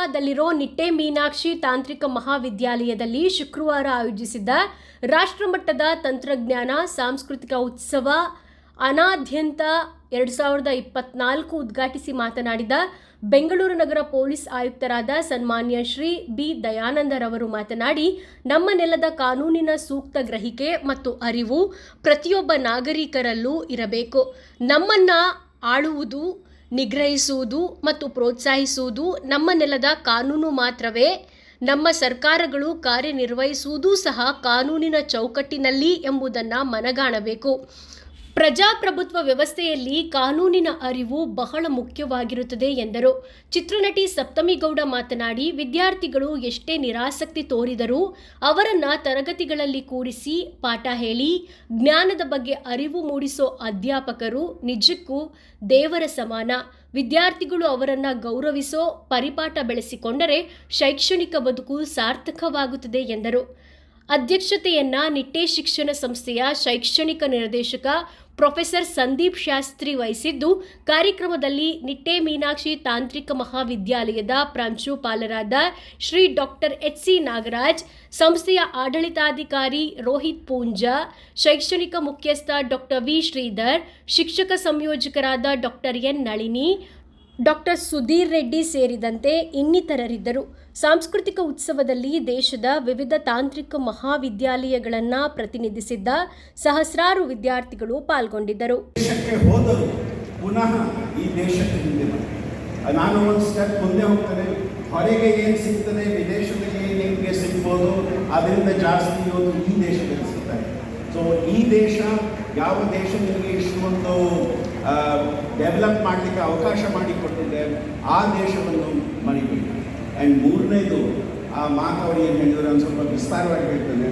ಯಲಹಂಕದಲ್ಲಿರೋ ನಿಟ್ಟೆ ಮೀನಾಕ್ಷಿ ತಾಂತ್ರಿಕ ಮಹಾವಿದ್ಯಾಲಯದಲ್ಲಿ ಶುಕ್ರವಾರ ಆಯೋಜಿಸಿದ್ದ ರಾಷ್ಟ್ರಮಟ್ಟದ ತಂತ್ರಜ್ಞಾನ ಸಾಂಸ್ಕೃತಿಕ ಉತ್ಸವ ಅನಾದ್ಯಂತ ಎರಡು ಸಾವಿರದ ಇಪ್ಪತ್ನಾಲ್ಕು ಉದ್ಘಾಟಿಸಿ ಮಾತನಾಡಿದ ಬೆಂಗಳೂರು ನಗರ ಪೊಲೀಸ್ ಆಯುಕ್ತರಾದ ಸನ್ಮಾನ್ಯ ಶ್ರೀ ಬಿ ದಯಾನಂದರವರು ಮಾತನಾಡಿ, ನಮ್ಮ ನೆಲದ ಕಾನೂನಿನ ಸೂಕ್ತ ಗ್ರಹಿಕೆ ಮತ್ತು ಅರಿವು ಪ್ರತಿಯೊಬ್ಬ ನಾಗರಿಕರಲ್ಲೂ ಇರಬೇಕು. ನಮ್ಮನ್ನ ಆಳುವುದು ನಿಗ್ರಹಿಸುವುದು ಮತ್ತು ಪ್ರೋತ್ಸಾಹಿಸುವುದು ನಮ್ಮ ನೆಲದ ಕಾನೂನು ಮಾತ್ರವೇ. ನಮ್ಮ ಸರ್ಕಾರಗಳು ಕಾರ್ಯನಿರ್ವಹಿಸುವುದೂ ಸಹ ಕಾನೂನಿನ ಚೌಕಟ್ಟಿನಲ್ಲಿ ಎಂಬುದನ್ನು ಮನಗಾಣಬೇಕು. ಪ್ರಜಾಪ್ರಭುತ್ವ ವ್ಯವಸ್ಥೆಯಲ್ಲಿ ಕಾನೂನಿನ ಅರಿವು ಬಹಳ ಮುಖ್ಯವಾಗಿರುತ್ತದೆ ಎಂದರು. ಚಿತ್ರನಟಿ ಸಪ್ತಮಿಗೌಡ ಮಾತನಾಡಿ, ವಿದ್ಯಾರ್ಥಿಗಳು ಎಷ್ಟೇ ನಿರಾಸಕ್ತಿ ತೋರಿದರೂ ಅವರನ್ನು ತರಗತಿಗಳಲ್ಲಿ ಕೂರಿಸಿ ಪಾಠ ಹೇಳಿ, ಜ್ಞಾನದ ಬಗ್ಗೆ ಅರಿವು ಮೂಡಿಸೋ ಅಧ್ಯಾಪಕರು ನಿಜಕ್ಕೂ ದೇವರ ಸಮಾನ. ವಿದ್ಯಾರ್ಥಿಗಳು ಅವರನ್ನ ಗೌರವಿಸೋ ಪರಿಪಾಠ ಬೆಳೆಸಿಕೊಂಡರೆ ಶೈಕ್ಷಣಿಕ ಬದುಕು ಸಾರ್ಥಕವಾಗುತ್ತದೆ ಎಂದರು. ಅಧ್ಯಕ್ಷತೆಯನ್ನ ನಿಟ್ಟೆ ಶಿಕ್ಷಣ ಸಂಸ್ಥೆಯ ಶೈಕ್ಷಣಿಕ ನಿರ್ದೇಶಕ ಪ್ರೊಫೆಸರ್ ಸಂದೀಪ್ ಶಾಸ್ತ್ರಿ ವಹಿಸಿದ್ದು ಕಾರ್ಯಕ್ರಮದಲ್ಲಿ ನಿಟ್ಟೆ ಮೀನಾಕ್ಷಿ ತಾಂತ್ರಿಕ ಮಹಾವಿದ್ಯಾಲಯದ ಪ್ರಾಂಶುಪಾಲರಾದ Shri doctor H C Nagaraj, ಸಂಸ್ಥೆಯ ಆಡಳಿತಾಧಿಕಾರಿ ರೋಹಿತ್ ಪೂಂಜಾ, ಶೈಕ್ಷಣಿಕ ಮುಖ್ಯಸ್ಥ ಡಾಕ್ಟರ್ ವಿ ಶ್ರೀಧರ್, ಶಿಕ್ಷಕ ಸಂಯೋಜಕರಾದ doctor N Nalini doctor Sudhir Reddy ಸೇರಿದಂತೆ ಇನ್ನಿತರರಿದ್ದರು. ಸಾಂಸ್ಕೃತಿಕ ಉತ್ಸವದಲ್ಲಿ ದೇಶದ ವಿವಿಧ ತಾಂತ್ರಿಕ ಮಹಾವಿದ್ಯಾಲಯಗಳನ್ನು ಪ್ರತಿನಿಧಿಸಿದ್ದ ಸಹಸ್ರಾರು ವಿದ್ಯಾರ್ಥಿಗಳು ಪಾಲ್ಗೊಂಡಿದ್ದರು. ಪುನಃ ಈ ದೇಶಕ್ಕೆ ಹಿಂದೆ ನಾನು ಒಂದು ಸ್ಟೆಪ್ ಮುಂದೆ ಹೋಗ್ತೇನೆ. ಹೊರಗೆ ಏನು ಸಿಗ್ತದೆ, ವಿದೇಶದಲ್ಲಿ ಏನು ನಿಮಗೆ ಸಿಗ್ಬೋದು, ಅದರಿಂದ ಜಾಸ್ತಿ ಈ ದೇಶದಲ್ಲಿ ಸಿಗ್ತದೆ ಸೊ ಈ ದೇಶ, ಯಾವ ದೇಶ ನಿಮಗೆ ಇಷ್ಟೊಂದು ಡೆವಲಪ್ ಮಾಡಲಿಕ್ಕೆ ಅವಕಾಶ ಮಾಡಿಕೊಟ್ಟಿದೆ, ಆ ದೇಶವನ್ನು ಮರಿಬೇಡಿ. ಆ್ಯಂಡ್ ಮೂರನೇದು, ಆ ಮಾತು ಏನು ಹೇಳಿದ್ರು, ಒಂದು ಸ್ವಲ್ಪ ವಿಸ್ತಾರವಾಗಿ ಹೇಳ್ತೇನೆ.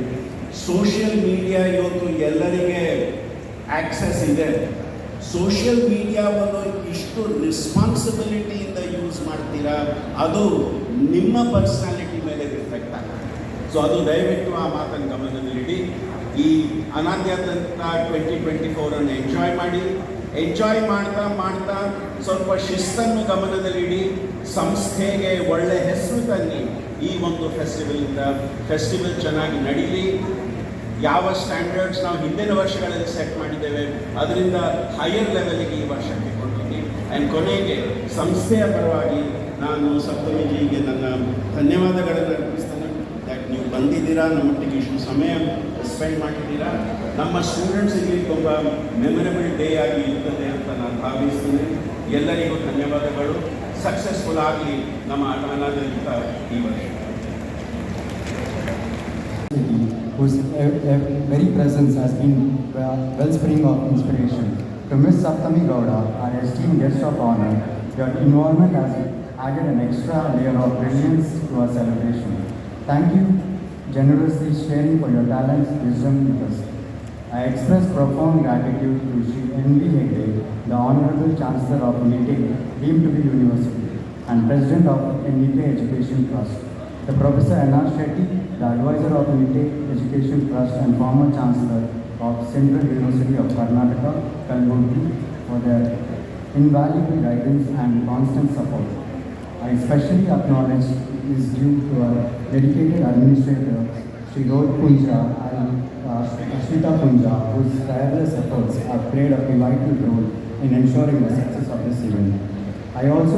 ಸೋಷಿಯಲ್ ಮೀಡಿಯಾ ಇವತ್ತು ಎಲ್ಲರಿಗೆ ಆಕ್ಸೆಸ್ ಇದೆ. ಸೋಷಿಯಲ್ ಮೀಡಿಯಾವನ್ನು ಇಷ್ಟು ರೆಸ್ಪಾನ್ಸಿಬಿಲಿಟಿಯಿಂದ ಯೂಸ್ ಮಾಡ್ತೀರಾ, ಅದು ನಿಮ್ಮ ಪರ್ಸ್ನಾಲಿಟಿ ಮೇಲೆ ರಿಫ್ಲೆಕ್ಟ್ ಆಗ್ತದೆ. ಸೊ ಅದು ದಯವಿಟ್ಟು ಆ ಮಾತನ್ನು ಗಮನದಲ್ಲಿಡಿ. ಈ ಅನಾದ್ಯಾದಂಥ ಟ್ವೆಂಟಿ ಟ್ವೆಂಟಿ ಫೋರನ್ನು ಎಂಜಾಯ್ ಮಾಡಿ ಎಂಜಾಯ್ ಮಾಡ್ತಾ ಮಾಡ್ತಾ ಸ್ವಲ್ಪ ಶಿಸ್ತನ್ನು ಗಮನದಲ್ಲಿಡಿ, ಸಂಸ್ಥೆಗೆ ಒಳ್ಳೆ ಹೆಸರು ತನ್ನಿ ಈ ಒಂದು ಫೆಸ್ಟಿವಲಿಂದ ಫೆಸ್ಟಿವಲ್ ಚೆನ್ನಾಗಿ ನಡೀಲಿ. ಯಾವ ಸ್ಟ್ಯಾಂಡರ್ಡ್ಸ್ ನಾವು ಹಿಂದಿನ ವರ್ಷಗಳಲ್ಲಿ ಸೆಟ್ ಮಾಡಿದ್ದೇವೆ, ಅದರಿಂದ ಹೈಯರ್ ಲೆವೆಲ್ಗೆ ಈ ವರ್ಷಕ್ಕೆ ಕೊಡ್ತೀನಿ. ಆ್ಯಂಡ್ ಕೊನೆಗೆ ಸಂಸ್ಥೆಯ ಪರವಾಗಿ ನಾನು ಸಪ್ತಮಿಜಿಗೆ ನನ್ನ ಧನ್ಯವಾದಗಳನ್ನು ಬಂದಿದ್ದೀರಾ ನಮ್ಮೊಟ್ಟಿಗೆ ಇಷ್ಟು ಸಮಯ ಸ್ಪೆಂಡ್ ಮಾಡಿದ್ದೀರಾ ನಮ್ಮ ಸ್ಟೂಡೆಂಟ್ಸಿಗೆ ತುಂಬ ಮೆಮೊರಬಲ್ ಡೇ ಆಗಿ ಇರ್ತದೆ ಅಂತ ನಾನು ಭಾವಿಸ್ತೀನಿ ಎಲ್ಲರಿಗೂ ಧನ್ಯವಾದಗಳು ಸಕ್ಸಸ್ಫುಲ್ ಆಗಲಿ ನಮ್ಮ ಅನಾಥರಿತ ಈ ವರ್ಷ whose very presence has been wellspring of inspiration. To Ms. Saptami Gowda, our esteemed guest of honor, your involvement has added an extra layer of brilliance to our celebration. Thank you generously sharing for your talents, wisdom with us. I express profound gratitude to Sri N.V. Hegde, the Honorable Chancellor of NITE, deemed to be university, and President of NITE Education Trust. The Professor N.R. Shetty, the advisor of NITE Education Trust and former Chancellor of Central University of Karnataka, Kalburgi, for their invaluable guidance and constant support. I especially acknowledge is due to our dedicated administrator, Sri Rohit Punja and uh, Ashita Punja, whose tireless efforts have played a vital role in ensuring the success of this event. I also